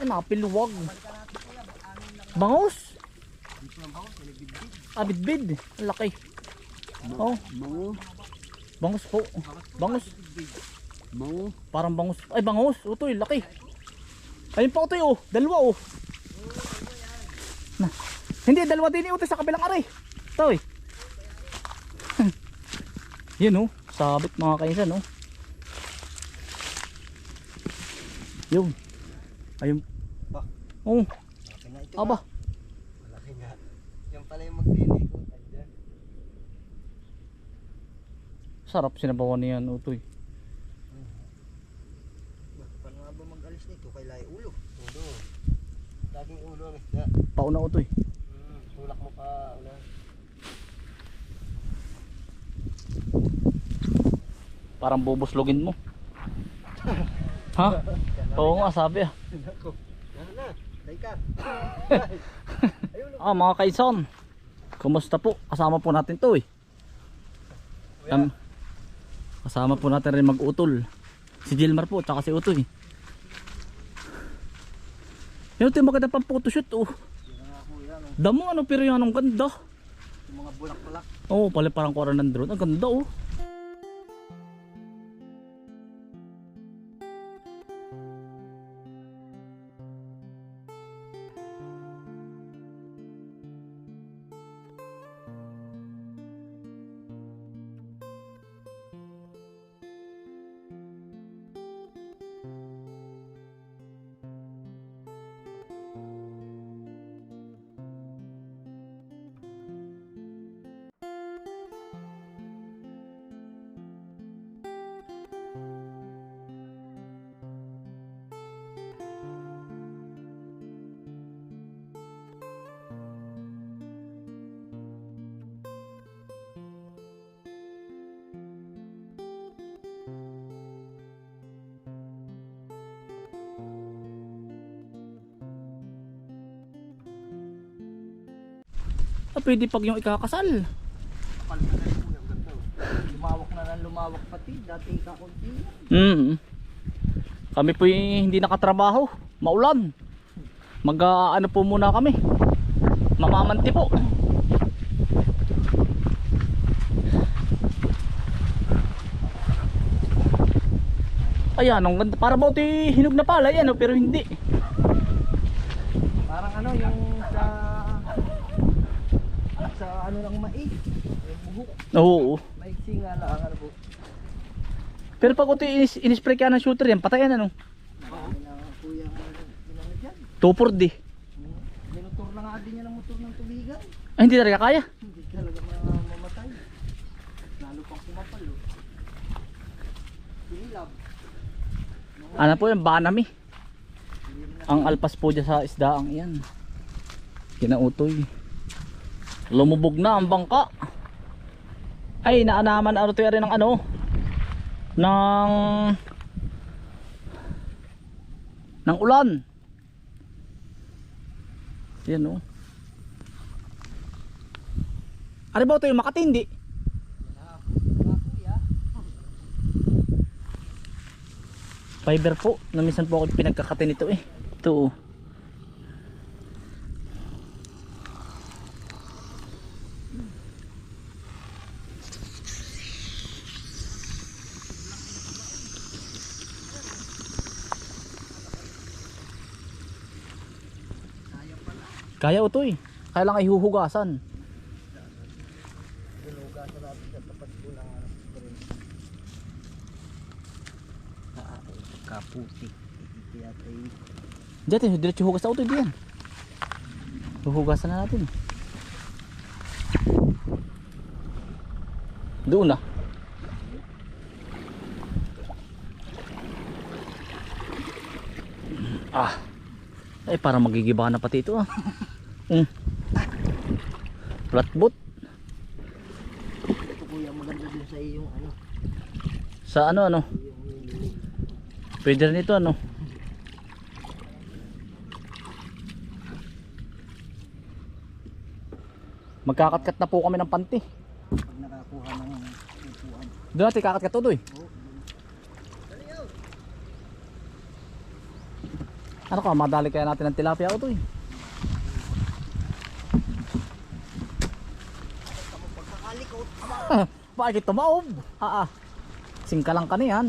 Ay, nakapiluwag. Bangos. Ah, bidbid. Ang laki. Oh, bangus po. Bangus. Mango. Parang bangus. Ay, bangus. Utoy, laki. Ayun pa utoy, oh. Dalawa, oh. Na. Hindi, dalawa din ni utoy sa kabilang aray. Ito, eh. Yun, oh. Sabit mga kainsan, oh. Yun. Ayun. Ba? Oh, aba. Malaki nga. Yan pala yung. Ayan. Sarap sinabawan niyan, utoy. Paano nga ba mag-alis nito? Kailangan ulo. Ulo. Laging ulo ang isda. Pauna, utoy. Hmm. Tulak mo pa. Una. Parang bubuslogin mo. ha? Oo nga, sabi ah. Nako. Yan na. Teka. Ah, mga kaisan. Kumusta po? Kasama po natin to eh. Kam- kasama po natin rin mag-utol. Si Gilmar po, tsaka si Utoy. Yan ito yung maganda pang photoshoot oh. Damo ano pero yan ang ganda. Yung mga bulak-bulak. Oo, oh, pala parang kuwara ng drone. Ang ganda oh. Ah, pwede pag yung ikakasal. Na yung. Lumawak na lang lumawak pati. Dati kakunti yan. Mm. Kami po hindi nakatrabaho. Maulan. Mag ah, ano po muna kami. Mamamanti po. Ayan, ang ganda. Para ba ito hinog na pala yan, pero hindi. Parang ano yung sa sa ano ng mais. Yung buhok. Oo. Maiksi nga lang ano po. Pero pag ito inis, inispray ka ng shooter yan, patayan ano. Ang dyan. 2 di. Dinutor na nga din yan ang motor ng tubigan. Ay, hindi talaga kaya. Hindi talaga ma- mamatay. Lalo pang kumapal oh. Sinilab. Ano po yung banami. Ang alpas po dyan sa isdaang yan. Kinautoy. Lumubog na ang bangka. Ay, naanaman ano to ng ano. Ng ng ulan. Yan oh. Ano ba ito yung Makati hindi? Mga kuya. Fiber po. Na minsan po ako pinagkakati nito eh. Ito oh. Kaya ito eh. Kaya lang ay huhugasan. Binuga sa natin sa tapat ko ng kaputi. Kaya tayo. Diyan, diretso hugas na ito diyan. Huhugasan na natin. Doon na. Ah. Ay, parang magigiba na pati ito ah. Mm. Flatboot. Ito kuya maganda din sa iyong ano. Sa ano ano? Pwede rin ito ano? Magkakatkat na po kami ng panty. pag nakakuha ng upuan. Doon natin kakatkat to doy. Ano ka, madali kaya natin ng tilapia o to eh. Pagkakalikot. Bakit tumaob? Ah, ah. Singka lang ka na yan.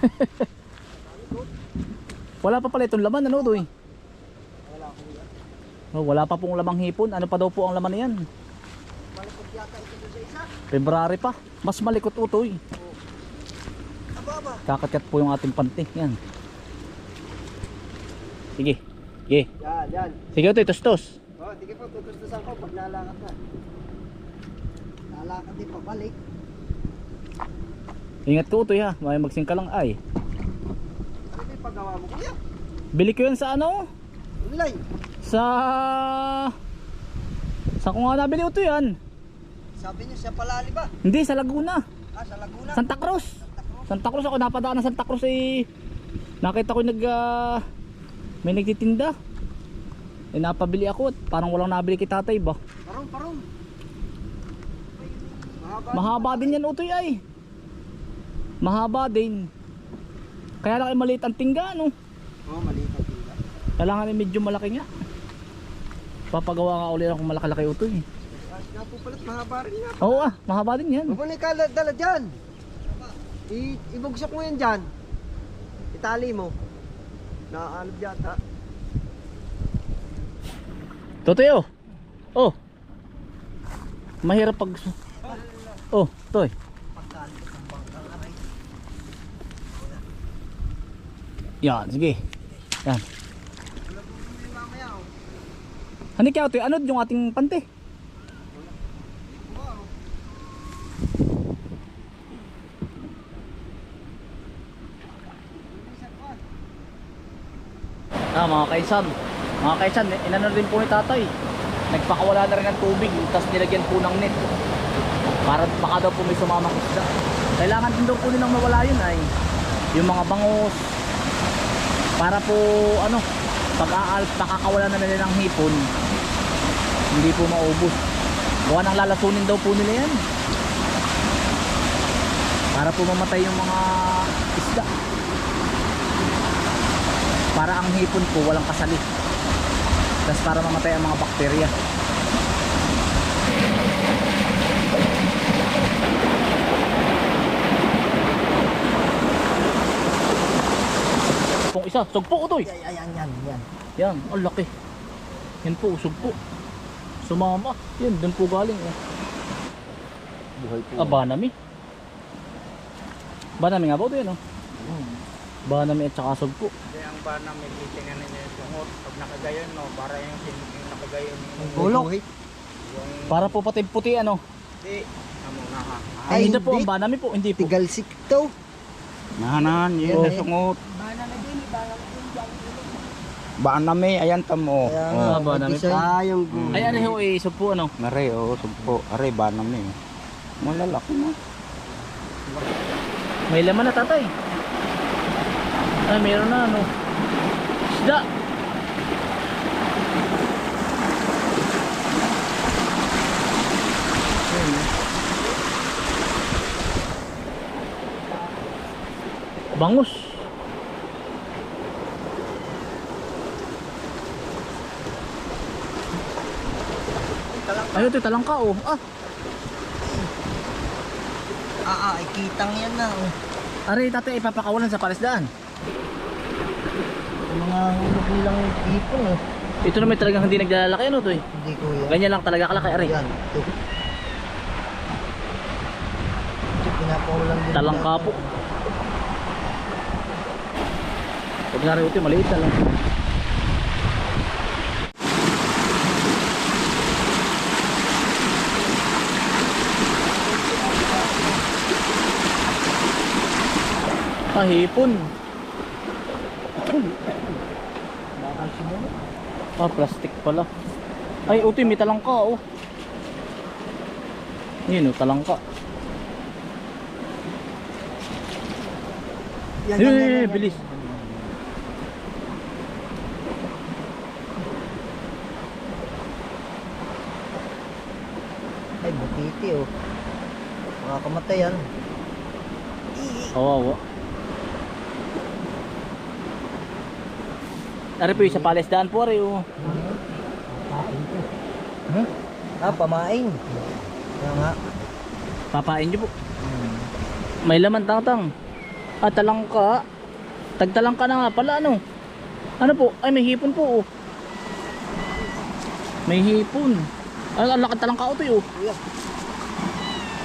wala pa pala itong laman, ano yan. Oh, wala pa pong lamang hipon. Ano pa daw po ang laman na yan? Malikot yata ito sa isa. February pa. Mas malikot utoy. Kakakat po yung ating panty. Yan. Sige. Sige. Yan, yan. Sige utoy, tos-tos. Oh, ka pa tutustusan ko pag nalakad na. Nalakad din pabalik. Ingat ko utoy ha. May magsingka lang ay. Ano yung paggawa mo kuya? Bili ko yan sa ano? Online. Sa... Sa kung nga nabili utoy yan? Sabi niyo sa Palali ba? Hindi, sa Laguna. Ah, sa Laguna. Santa Cruz. Santa Cruz. Santa Cruz ako napadaan ng Santa Cruz eh. Nakita ko nag ah, may nagtitinda. Eh napabili ako parang walang nabili kay tatay ba. Parong, parong. Mahaba. Din yan utoy ay. Mahaba din. Kaya lang ay maliit ang tingga no. Oh, maliit ang tila. Kailangan ay medyo malaki nga. Papagawa nga ulit ako malaki-laki utoy. Po pala, mahaba rin nga. Oo ah, mahaba din yan. Mabunin ka dala dyan. I ibugsak mo yan dyan. Itali mo. Naaanod yata. Totoy oh. Oh. Mahirap pag Oh, toy. Yan, sige. Yan. Hani kaya toy, ano yung ating pante? Ah, mga kaisan. Mga kaisan, inano rin po ni tatay. Nagpakawala na rin ng tubig, tapos nilagyan po ng net. Para baka daw po may sumamang isda. Kailangan din daw po nilang mawala yun ay yung mga bangus. Para po ano, pag aal, nakakawala na nila ng hipon, hindi po maubos. Gawa ng lalasunin daw po nila yan. Para po mamatay yung mga isda para ang hipon po walang kasali tapos para mamatay ang mga bakterya isa, sugpo utoy. Ay, ayan, yan, yan. Yan, ang laki. Yan po, sugpo. Sumama. Yan, dun po galing. Eh. Buhay po. Ah, banami. Banami nga ba ito yan, oh? Banami at saka sugpo. Kasi ang ba na may titingan ninyo yung sungot, pag nakagayon no, para yung, yung nakagayon yung, Bulok. yung Para po pati puti, ano? di, amo na ha. Ay, Ay, hindi po, hindi. ang banami po, hindi po. Tigalsik to. Nahanan, yun Oh. na sungot. Baan na may, ayan tamo. Oh. nga, Ah, ba, namin mag-isa. Ah, yung... Mm. Ay, ano eh, sugpo, ano? Nare, oh, sugpo. Are, baan na may. Malalaki na. May laman na tatay. Ay, meron na ano. Isda. Bangus. Ayun, ito talangka oh. Ah, Ah, ah, ay kitang yan na. Oh. Aray, tatay, ipapakawalan sa palisdaan. Yung mga hulog nilang hipon oh. Ito naman talagang hindi naglalaki ano to eh. Hindi ko yan. Ganyan lang talaga kalaki, aray. Yan, ito. Ito, pinapawalan din. Talangka po. Pag nariyo ito, maliit na lang. Ah, hipon. Ah, plastic pala. Ay, utoy, may talangka oh. Yun oh, talangka. Yan, yan, yan, Eh, yan. bilis. Ay, butiti oh. Makakamatay yan. Kawawa. Ari po yung sa palesdaan po ari oh. Ah, pamain. Kaya nga. Papain niyo po. May laman tang-tang. Ah, talangka. Tagtalangka na nga pala ano. Ano po? Ay may hipon po oh. May hipon. Ay, ang laki talangka ito oh. Kuya.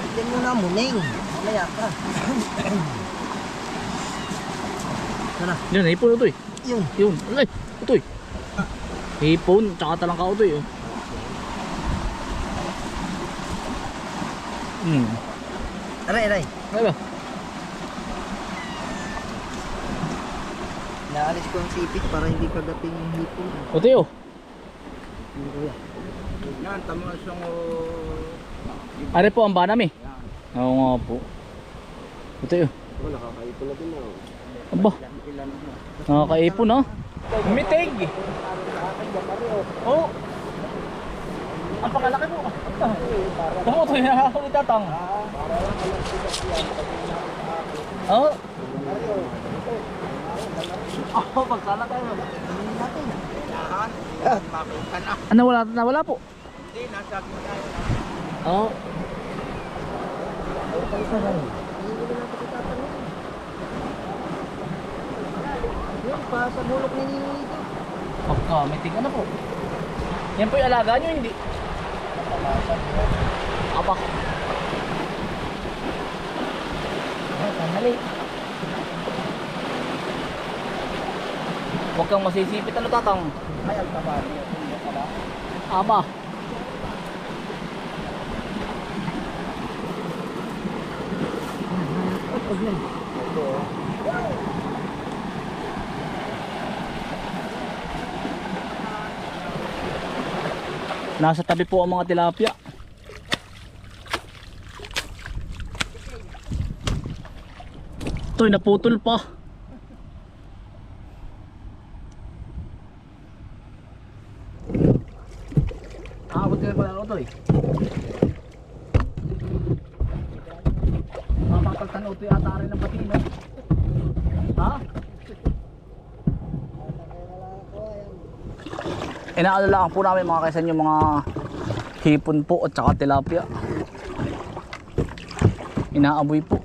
Hindi mo na muning. Mamaya ka. Tara. Yun, hipon ito eh. Yun. Yun. Ay, ito eh. Hipon, tsaka talangka ito eh. oh. Hmm. Aray, aray. Ano ba? Naalis ko ang sipit para hindi kagating yung hipon. Eh oh. Hindi kuya. Yan, tamo siyang Ari po ang banam eh. Oo nga po. Ito eh. oh. Oh, nakakaipon na din na. Aba, ilan mo. Nakakaipon ah. Mitig! Oo. Ang pangalaki po. Tamo ito yung nakakawitatang. Oo. Oh, pagsala tayo. Ano wala nawala po? Hindi, nasa akin tayo. Yun, pa sa bulok ni Nino ito. Pagka mitig ano po? Yan po yung alaga nyo hindi? Aba. Ah, sandali. Huwag kang masisipit ano tatang. Ay, ang tabari. Hindi pala. Aba. Ito, oh. Nasa tabi po ang mga tilapia. Ito'y naputol pa. Aabot ka na pala ako ito'y. Mapapagtan ito yata rin ng patino. Ha? Inaalalaan po namin mga kaisan yung mga hipon po at saka tilapia. Inaaboy po.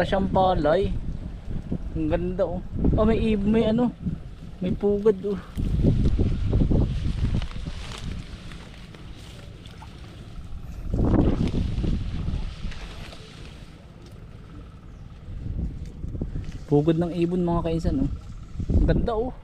Para siyang palay. Ang ganda oh. Oh, may may ano. May pugad oh. Pugad ng ibon mga kainsan oh. Ganda oh.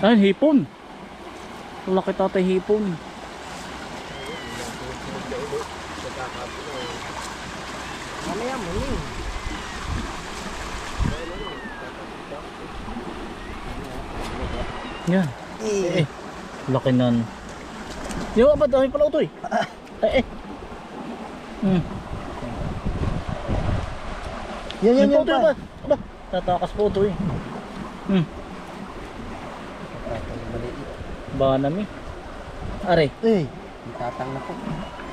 Ayun, hipon. Laki tatay hipon. Mamaya muning. Yan. Eh. Eh, laki nun. Yung ba dami pala ito eh. Eh, eh. Hmm. Yan, yan, Yung yan po ito tatakas po ito eh. Hmm. Banami. Are. Eh, itatang na po.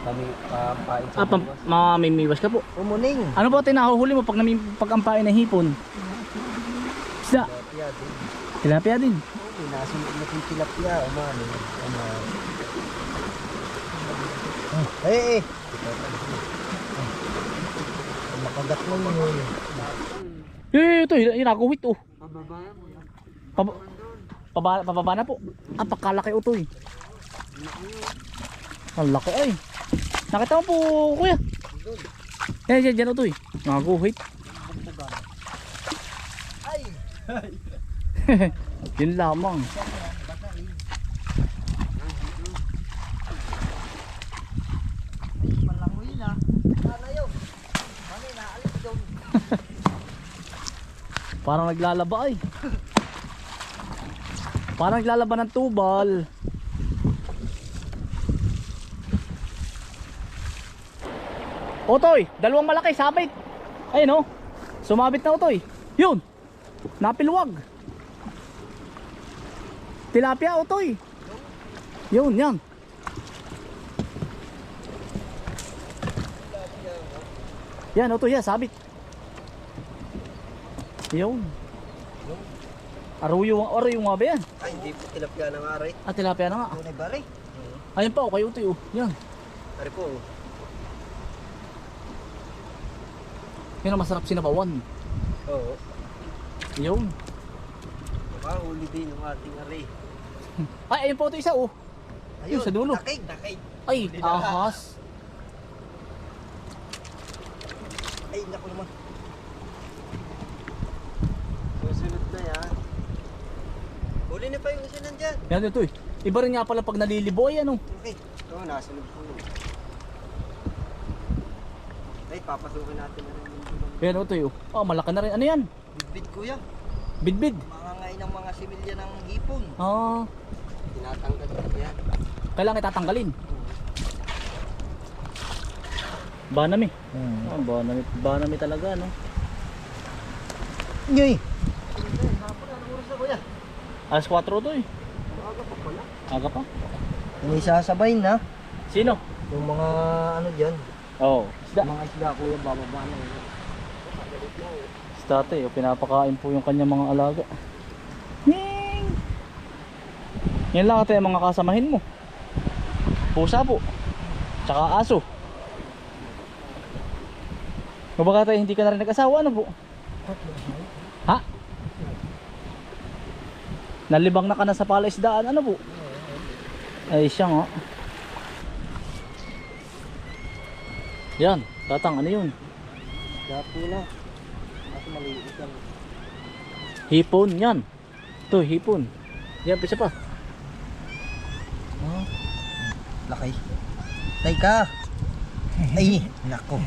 Kami pampain sa Ah, pam, mamimiwas ka po. Umuning. Ano po tinahuhuli mo pag, nami, pag ampain ng hipon? Isda. Tilapia din. Tilapia din. Pinasunod na kong tilapia. Umani. Umani. Eh, eh. Makagat mo yun. Eh, ito, inakuwit oh. Pababa mo. Pab paba pababa na po. Ah, pakalaki utoy. Ang laki ay. Nakita mo po, kuya. Yan, yan, yan utoy. Nakaguhit. Ay! Yun lamang. Parang naglalaba ay. Parang naglalaba ng tubal. Otoy, dalawang malaki sabit. Ayun oh. Sumabit na otoy. Yun. Napilwag. Tilapia otoy. Yun, yan. Yan, otoy, yan, sabit. Yun. Aruyo, aruyo nga ba yan? Ay, hindi po tilapia ng aray. Ah, tilapia na nga. Tunay bari. Ayun pa, okay, utoy, oh. Yan. Ari po. Yan ang masarap sinabawan. Oo. Yun. Makahuli din ng ating aray. Ay, ayun pa ito isa, oh. Yun, sa dulo. Nakig, nakig. Ay, na. ahas. Ay, naku naman. Susunod na yan. Huli na pa nandyan. Yan ito, eh. Iba rin nga pala pag nalilibo, ay ano. Okay. Ito, nasunod po yun. Ay, papasukin natin na rin Yan ito, oh. Ah, malaki na rin. Ano yan? bidbid kuya. Bidbid. Mga ngayon ng mga similya ng hipon. Ah, Tinatanggal ko yan. kailangan itatanggalin. Banami. Hmm. Ah, banami, banami talaga, no? Ngay! Alas 4 to, eh. Aga pa. May sasabay na. Sino? Yung mga ano dyan. Oo. Oh, isda. Mga isda kuya, bababa na yun. Isda ate, oh. Pinapakain po yung kanyang mga alaga. Ning! Yan lang ate mga kasamahin mo. Pusa po. Tsaka aso. O baka tayo hindi ka na rin nag-asawa, ano po? Ha? Nalibang na ka na sa palaisdaan, ano po? Ay siya nga. Yan, tatang, ano yun? Dapo na. Ako maliit. Hipon, yan. Ito, hipon. Yan, isa pa. Oh. Laki. Tay ka. Ay, nako.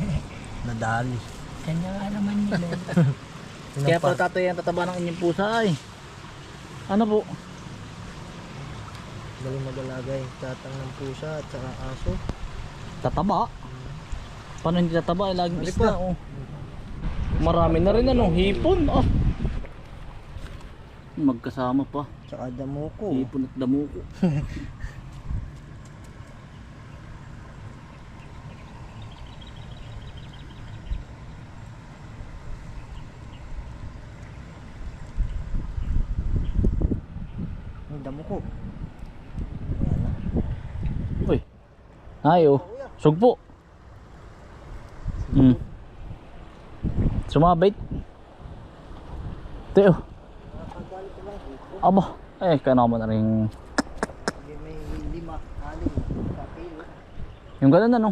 Nadali. Kanya nga naman yun. Kaya pala tatay ang tataba ng inyong pusa ay. Ano po? Galing mag-alagay. Tatang ng pusa at saka aso. Tataba. Paano hindi tataba? Ay, laging Mali isda. Oh. Marami na rin ano, hipon. Ah. Magkasama pa. Tsaka damo ko. Hipon at damuko. Damo ko. Ay, oh. Sugpo. Hmm. Sumabit. Teo. Aba. Eh, kaya naman na rin. May lima. Yung ganun ano.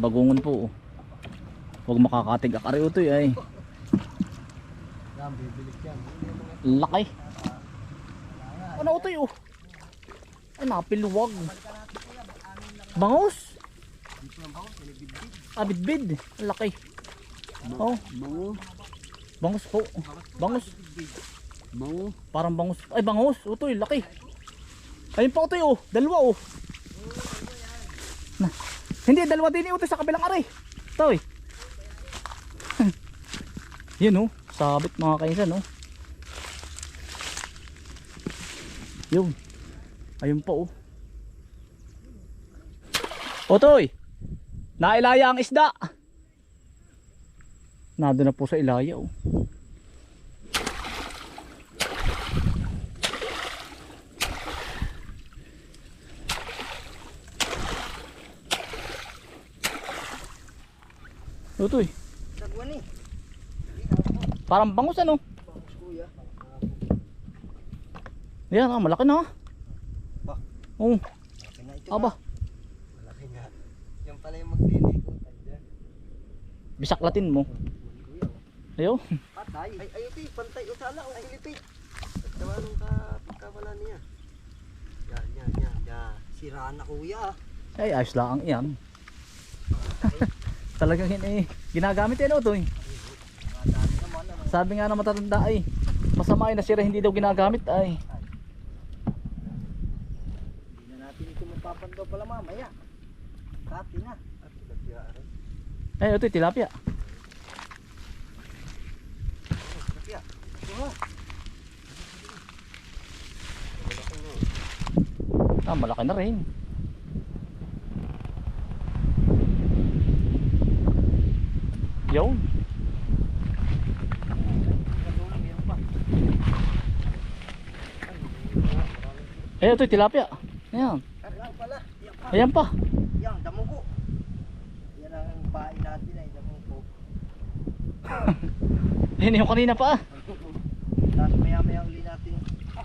Bagungon po. Huwag makakatig akari ito ay. Yan, bibilik yan. Laki. Ano ito oh? Ay, napiluwag. Bangus. Ah, bidbid. Laki. Oh. Bangus po. Bangus. Mango. Parang bangus. Ay, bangus. Utoy, laki. Ayun pa utoy, oh. Dalawa, oh. Na. Hindi, dalawa din utoy sa kabilang aray. Toy. Yun oh, sabit mga kainsan oh. Yun. Ayun pa oh. Otoy! Nailaya ang isda! Nado na po sa ilaya oh. Otoy, Sagwan eh. parang bangus ano? Box kuya. Yan ah, malaki na ah. Ba? Oo, Malaki na ito. aba, ah. Malaki nga. Yan pala yung magdiliko. Ayan. bisaklatin mo. Ayo. Patay. Ay, ay, ito eh. Pantay. O sala. O silipit. Tawa nung ka, pagkawala niya. Yan, yan, yan. Yan. Siraan na kuya. ah. Ay, ayos lang yan. Talagang hin eh. Ginagamit yan eh. Madami naman. Ano. Sabi nga na matatanda ay. Masama ay nasira hindi daw ginagamit ay. Hindi na ito mapapandaw pala mamaya. Kati na. Ay, ito tilapia. Tilapia. Ha. Ah, malaki na rin. Yun. Eh, ito tilapia. Ayan. Yan pala. Yan pa. Ayan pa. Yan, damugo. Yan ang pain natin ay damugo. Ayun yung kanina pa. ah. Tapos maya maya uli natin. Ah,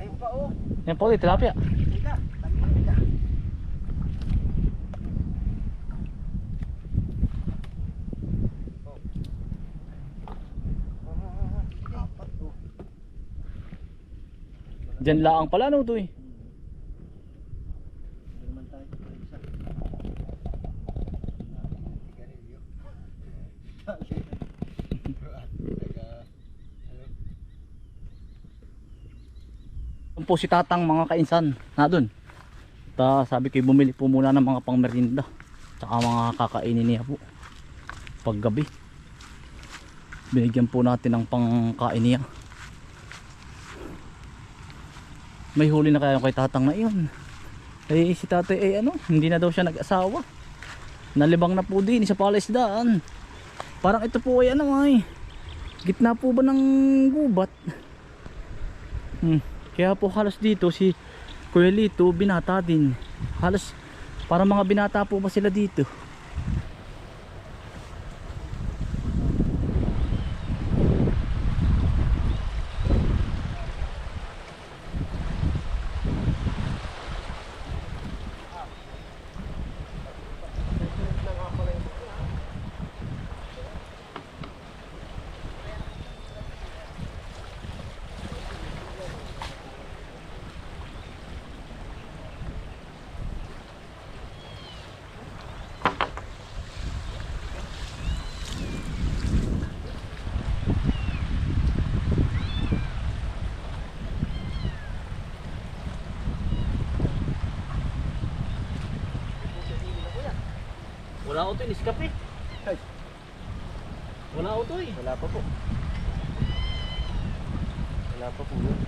ayun pa oh. Ayan pa ulit, tilapia. Teka, tangin na. Diyan laang pala no to eh. Hindi naman tayo sa isa. Sigarilyo. Doon po si tatang mga kainsan na doon. Ta sabi ko bumili po muna ng mga pangmerinda. Tsaka mga kakainin niya po. Paggabi. Binigyan po natin ng pangkain niya. May huli na kaya kay tatang na iyon. Eh si tatay eh ano, hindi na daw siya nag-asawa. Nalibang na po din sa palaisdaan. Parang ito po ay ano ay. Gitna po ba ng gubat? Hmm. Kaya po halos dito si Kuya Lito binata din. Halos para mga binata po ba sila dito? Wala ko to, iskape. Ay. Wala ko to eh. Wala pa po. Wala pa po yun.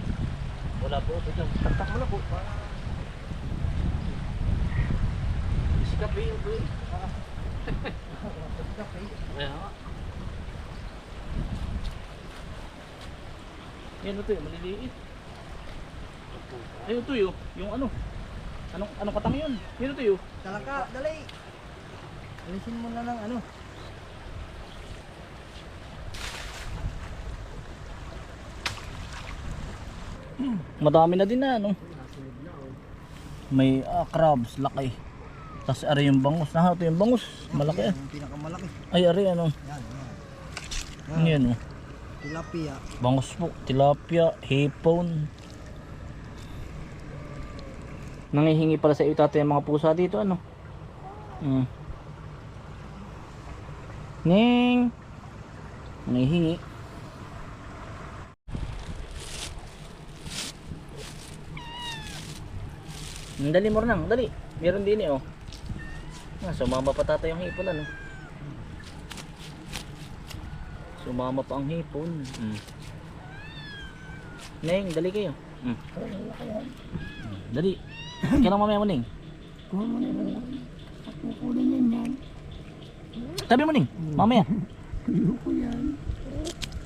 Wala po ito dyan. Taktak mo na po. Yun to eh. Taktak eh. Kaya nga. Yan ito eh, maliliit. Ayun ito yun, yung ano. Anong, anong katang yun? Yan ito yun. Talaka, dali. Alisin mo na ng ano. Madami na din na ano. May ah, crabs, laki. Tapos ari yung bangus. Ah, ito yung bangus. Malaki ah. Yung pinakamalaki. Ay, ari ano. Yan, yan. Yan oh. Tilapia. Bangus po, tilapia, hipon. Nangihingi pala sa iyo tatay ang mga pusa dito ano. Hmm. Ning. Nangihingi. Dali mo nang, dali. Meron din eh oh. Ah, sumama pa tatay yung hipon ano. Sumama pa ang hipon. Mm. Neng, dali kayo. Mm. Dali. Kailan mamaya mo, Neng? Tabi mo, Neng. Mamaya.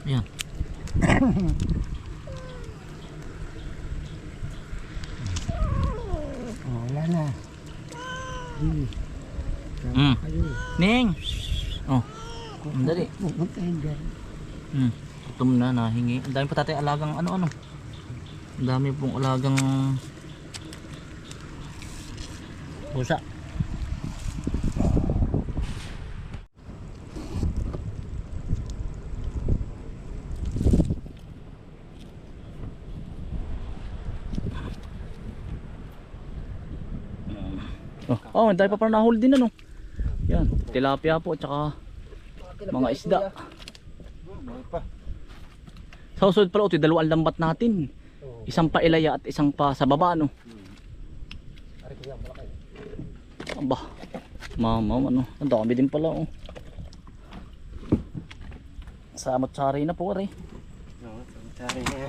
Yan. Oh, wala na. Hmm. Mm. Neng. Oh. Dali. Pupunta yun dyan. Hmm. Gutom na, nahingi. Ang dami pa tatay alagang ano-ano. Ang dami pong alagang pusa. Oh, oh, dami pa parang nahuli din ano. Yan, tilapia po at saka mga isda. Sa usod pala, ito dalawang lambat natin. Isang pa ilaya at isang pa sa baba, no? Aba, mama, ano, ang dami din pala, oh. Sa matsari na po, rin. Oo, sorry na.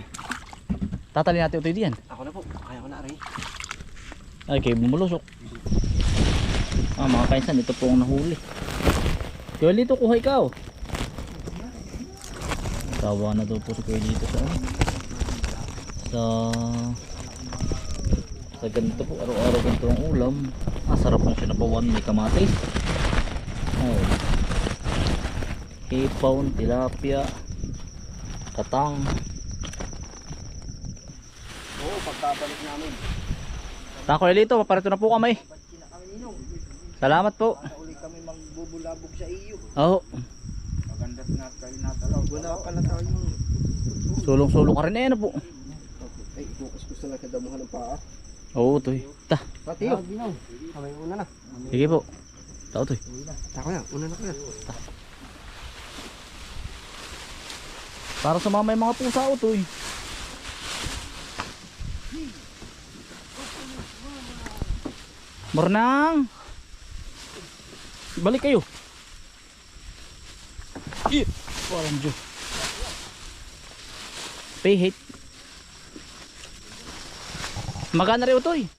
Tatali natin ito diyan. Ako na po. Kaya ko na rin. Ay, kayo bumulusok. Ah, mga kainsan, ito po ang nahuli. Kuya dito, kuha ikaw. Tawa na daw po si Kuya dito sa ano. Sa... Sa ganito po, araw-araw ganito ang ulam. Ah, sarap ng sinabawan, may kamatis. Oh. Hipaw, tilapia, katang. Oo, pagkabalik namin. Tako dito, paparito na po kami. Salamat po. Uli kami magbubulabog sa iyo. Oo. Maganda na kayo natalaw. Wala pala tayong... Sulong-sulong ka rin eh, ano po. Ay, bukas ko sila kadamuhan ng paa. Oo, toy. Ta. Pati yun. Kamay una na. Sige po. Tao toy. Tako na, una na kuya. Para sumama yung mga pusa o toy. Mornang! Balik kayo. Ih, walang Diyo. Pay hate. Magana rin ito eh.